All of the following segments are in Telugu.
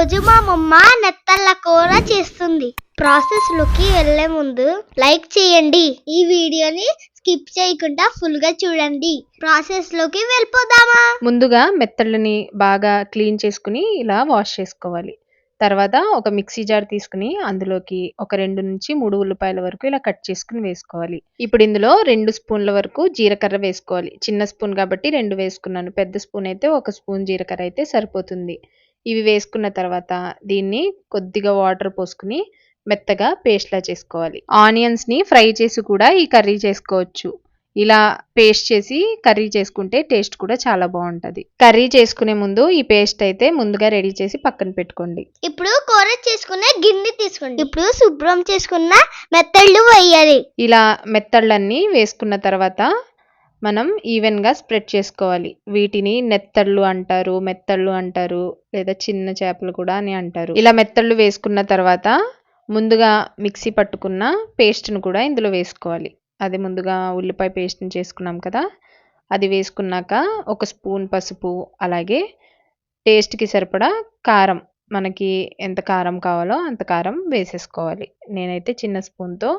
రోజు మా మమ్మ నెత్తళ్ళ కూర చేస్తుంది. ప్రాసెస్లోకి వెళ్ళే ముందు లైక్ చేయండి. ఈ వీడియోని స్కిప్ చేయకుండా ఫుల్గా చూడండి. ప్రాసెస్లోకి వెళ్ళిపోదామా? ముందుగా మెత్తళ్ళని బాగా క్లీన్ చేసుకుని ఇలా వాష్ చేసుకోవాలి. తర్వాత ఒక మిక్సీ జార్ తీసుకుని అందులోకి ఒక రెండు నుంచి మూడు ఉల్లిపాయల వరకు ఇలా కట్ చేసుకుని వేసుకోవాలి. ఇప్పుడు ఇందులో రెండు స్పూన్ల వరకు జీలకర్ర వేసుకోవాలి. చిన్న స్పూన్ కాబట్టి రెండు వేసుకున్నాను. పెద్ద స్పూన్ అయితే ఒక స్పూన్ జీలకర్ర అయితే సరిపోతుంది. ఇవి వేసుకున్న తర్వాత దీన్ని కొద్దిగా వాటర్ పోసుకుని మెత్తగా పేస్ట్లా చేసుకోవాలి. ఆనియన్స్ని ఫ్రై చేసి కూడా ఈ కర్రీ చేసుకోవచ్చు. ఇలా పేస్ట్ చేసి కర్రీ చేసుకుంటే టేస్ట్ కూడా చాలా బాగుంటది. కర్రీ చేసుకునే ముందు ఈ పేస్ట్ అయితే ముందుగా రెడీ చేసి పక్కన పెట్టుకోండి. ఇప్పుడు కూర చేసుకునే గిన్నె తీసుకోండి. ఇప్పుడు శుభ్రం చేసుకున్న మెత్తళ్ళు వేయాలి. ఇలా మెత్తళ్ళన్నీ వేసుకున్న తర్వాత మనం ఈవెన్గా స్ప్రెడ్ చేసుకోవాలి. వీటిని నెత్తళ్ళు అంటారు మెత్తళ్ళు అంటారు లేదా చిన్న చేపలు కూడా అని అంటారు. ఇలా మెత్తళ్ళు వేసుకున్న తర్వాత ముందుగా మిక్సీ పట్టుకున్న పేస్ట్ను కూడా ఇందులో వేసుకోవాలి. అది ముందుగా ఉల్లిపాయ పేస్ట్ని చేసుకున్నాం కదా అది వేసుకున్నాక ఒక స్పూన్ పసుపు అలాగే టేస్ట్కి సరిపడా కారం మనకి ఎంత కారం కావాలో అంత కారం వేసేసుకోవాలి. నేనైతే చిన్న స్పూన్తో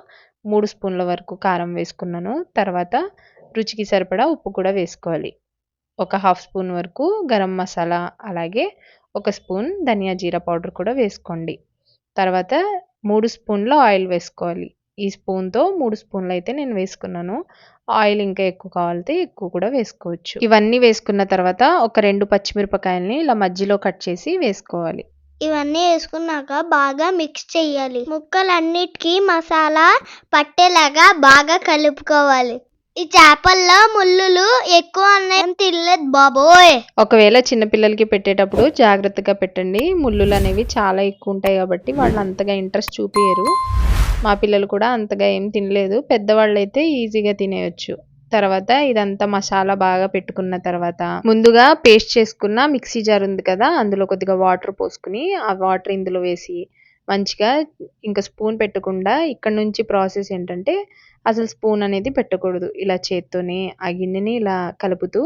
మూడు స్పూన్ల వరకు కారం వేసుకున్నాను. తర్వాత రుచికి సరిపడా ఉప్పు కూడా వేసుకోవాలి. ఒక హాఫ్ స్పూన్ వరకు గరం మసాలా అలాగే ఒక స్పూన్ ధనియా జీరా పౌడర్ కూడా వేసుకోండి. తర్వాత మూడు స్పూన్ల ఆయిల్ వేసుకోవాలి. ఈ స్పూన్తో మూడు స్పూన్లు అయితే నేను వేసుకున్నాను. ఆయిల్ ఇంకా ఎక్కువ కావాలితే ఎక్కువ కూడా వేసుకోవచ్చు. ఇవన్నీ వేసుకున్న తర్వాత ఒక రెండు పచ్చిమిరపకాయల్ని ఇలా మధ్యలో కట్ చేసి వేసుకోవాలి. ఇవన్నీ వేసుకున్నాక బాగా మిక్స్ చేయాలి. ముక్కలన్నిటికీ మసాలా పట్టేలాగా బాగా కలుపుకోవాలి. ఈ చేపల్లో ముళ్ళులు ఎక్కువ తినలేదు బాబోయ్. ఒకవేళ చిన్నపిల్లలకి పెట్టేటప్పుడు జాగ్రత్తగా పెట్టండి. ముళ్ళులు అనేవి చాలా ఎక్కువ ఉంటాయి కాబట్టి వాళ్ళు అంతగా ఇంట్రెస్ట్ చూపించరు మా పిల్లలు కూడా అంతగా ఏం తినలేదు. పెద్దవాళ్ళు అయితే ఈజీగా తినేయొచ్చు. తర్వాత ఇదంతా మసాలా బాగా పెట్టుకున్న తర్వాత ముందుగా పేస్ట్ చేసుకున్న మిక్సీ జార్ ఉంది కదా అందులో కొద్దిగా వాటర్ పోసుకుని ఆ వాటర్ ఇందులో వేసి మంచిగా ఇంకా స్పూన్ పెట్టకుండా ఇక్కడ నుంచి ప్రాసెస్ ఏంటంటే అసలు స్పూన్ అనేది పెట్టకూడదు. ఇలా చేత్తోనే ఆ గిన్నెని ఇలా కలుపుతూ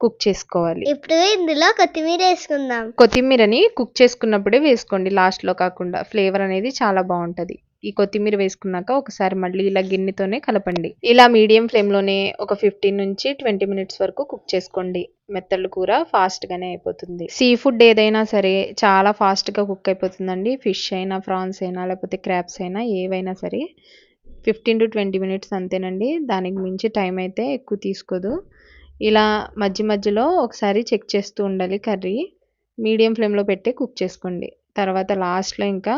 కుక్ చేసుకోవాలి. ఇప్పుడు ఇందులో కొత్తిమీర వేసుకుందాం. కొత్తిమీరని కుక్ చేసుకున్నప్పుడే వేసుకోండి. లాస్ట్లో కాకుండా ఫ్లేవర్ అనేది చాలా బాగుంటది. ఈ కొత్తిమీర వేసుకున్నాక ఒకసారి మళ్ళీ ఇలా గిన్నెతోనే కలపండి. ఇలా మీడియం ఫ్లేమ్లోనే ఒక ఫిఫ్టీన్ నుంచి ట్వంటీ మినిట్స్ వరకు కుక్ చేసుకోండి. మెత్తళ్ళు కూర ఫాస్ట్గానే అయిపోతుంది. సీ ఫుడ్ ఏదైనా సరే చాలా ఫాస్ట్గా కుక్ అయిపోతుందండి. ఫిష్ అయినా ప్రాన్స్ అయినా లేకపోతే క్రాప్స్ అయినా ఏవైనా సరే ఫిఫ్టీన్ టు ట్వంటీ మినిట్స్ అంతేనండి. దానికి మించి టైం అయితే ఎక్కువ తీసుకోదు. ఇలా మధ్య మధ్యలో ఒకసారి చెక్ చేస్తూ ఉండాలి కర్రీ. మీడియం ఫ్లేమ్లో పెట్టి కుక్ చేసుకోండి. తర్వాత లాస్ట్లో ఇంకా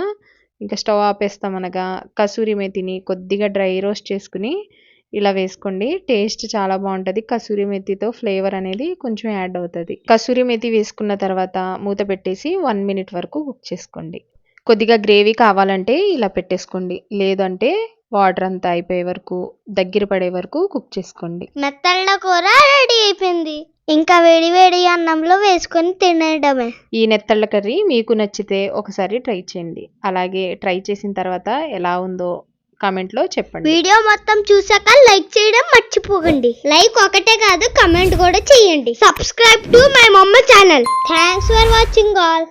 ఇంకా స్టవ్ ఆపేస్తాం అనగా కసూరి మెతిని కొద్దిగా డ్రై రోస్ట్ చేసుకుని ఇలా వేసుకోండి. టేస్ట్ చాలా బాగుంటుంది. కసూరి మెతితో ఫ్లేవర్ అనేది కొంచెం యాడ్ అవుతుంది. కసూరి మెతి వేసుకున్న తర్వాత మూత పెట్టేసి వన్ మినిట్ వరకు కుక్ చేసుకోండి. కొద్దిగా గ్రేవీ కావాలంటే ఇలా పెట్టేసుకోండి. లేదంటే వాటర్ అంతా అయిపోయే వరకు దగ్గర పడే వరకు కుక్ చేసుకోండి. మెత్తళ్ళ కూర రెడీ అయిపోయింది. ఇంకా వేడి వేడి అన్నంలో వేసుకొని తినేయడమే. ఈ నెత్తళ్ళ కర్రీ మీకు నచ్చితే ఒకసారి ట్రై చేయండి. అలాగే ట్రై చేసిన తర్వాత ఎలా ఉందో కామెంట్లో చెప్పండి. వీడియో మొత్తం చూసాక లైక్ చేయడం మర్చిపోకండి. లైక్ ఒకటే కాదు కమెంట్ కూడా చేయండి. సబ్స్క్రైబ్ టు మై మమ్మ channel thanks for watching all